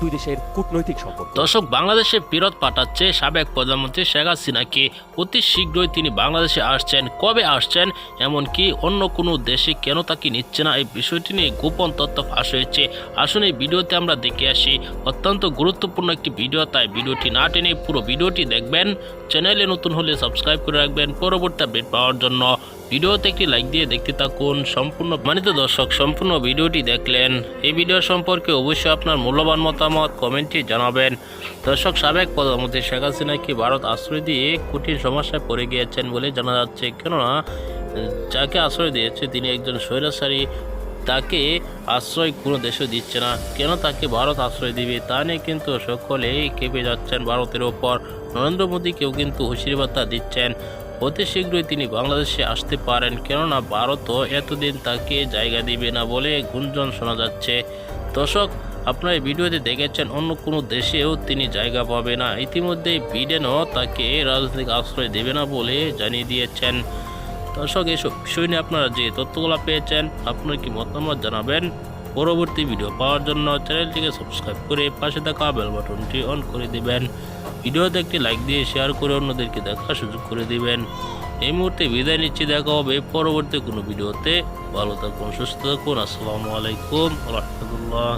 দুই দেশের কূটনৈতিক সম্পর্ক। দর্শক, বাংলাদেশে ফেরত পাঠাচ্ছে সাবেক প্রধানমন্ত্রী শেখ হাসিনাকে অতি শীঘ্রই তিনি বাংলাদেশে আসছেন, কবে আসছেন, এমনকি অন্য কোনো দেশে কেন তাকে নিচ্ছে না, এই বিষয়টি নিয়ে গোপন তথ্য ফাঁস হয়েছে। আসুন এই ভিডিওতে আমরা দেখে আসি। অত্যন্ত গুরুত্বপূর্ণ একটি ভিডিও, তাই ভিডিওটি না টেনে পুরো ভিডিওটি দেখবেন। চ্যানেলে নতুন হলে সাবস্ক্রাইব করে রাখবেন। পরবর্তী আপডেট পাওয়ার জন্য ভিডিওতে একটি লাইক দিয়ে দেখতে থাকুন। সম্পূর্ণ মানিত দর্শক, সম্পূর্ণ ভিডিওটি দেখলেন। এই ভিডিও সম্পর্কে অবশ্যই আপনার মূল্যবান মতামত কমেন্টে জানাবেন। দর্শক, সাবেক প্রধানমন্ত্রী শেখ হাসিনাকে ভারত আশ্রয় দিয়ে কঠিন সমস্যায় পড়ে গিয়েছেন বলে জানা যাচ্ছে? কেননা, যাকে আশ্রয় দিয়েছে তিনি একজন স্বৈরাচারী তাকে আশ্রয় কোনো দেশে দিচ্ছে না। কেন তাকে ভারত আশ্রয় দিবে? তা নিয়ে কিন্তু সকলেই কেঁপে যাচ্ছেন ভারতের ওপর। নরেন্দ্র মোদীকেও কিন্তু হুঁশিয়ারি বার্তা দিচ্ছেন। অতি শীঘ্রই তিনি বাংলাদেশে আসতে পারেন। কেননা ভারতও এতদিন তাকে জায়গা দিবে না বলে গুঞ্জন শোনা যাচ্ছে। দর্শক, আপনারা ভিডিওতে দেখেছেন অন্য কোনো দেশেও তিনি জায়গা পাবে না। ইতিমধ্যে বিডেনও তাকে রাজনৈতিক আশ্রয় দেবে না বলে জানিয়ে দিয়েছেন। দর্শক এইসব বিষয় নিয়ে আপনারা যে তথ্যগুলো পেয়েছেন, আপনার কি মতামত জানাবেন? পরবর্তী ভিডিও পাওয়ার জন্য চ্যানেলটিকে সাবস্ক্রাইব করে পাশে থাকা বেল বাটনটি অন করে দিবেন। ভিডিওতে একটি লাইক দিয়ে শেয়ার করে অন্যদেরকে দেখার সুযোগ করে দিবেন। এই মুহূর্তে বিদায় নিচ্ছি, দেখা হবে পরবর্তী কোনো ভিডিওতে। ভালো থাকুন, সুস্থ থাকুন। আসসালামু আলাইকুম রহমতুল্লাহ।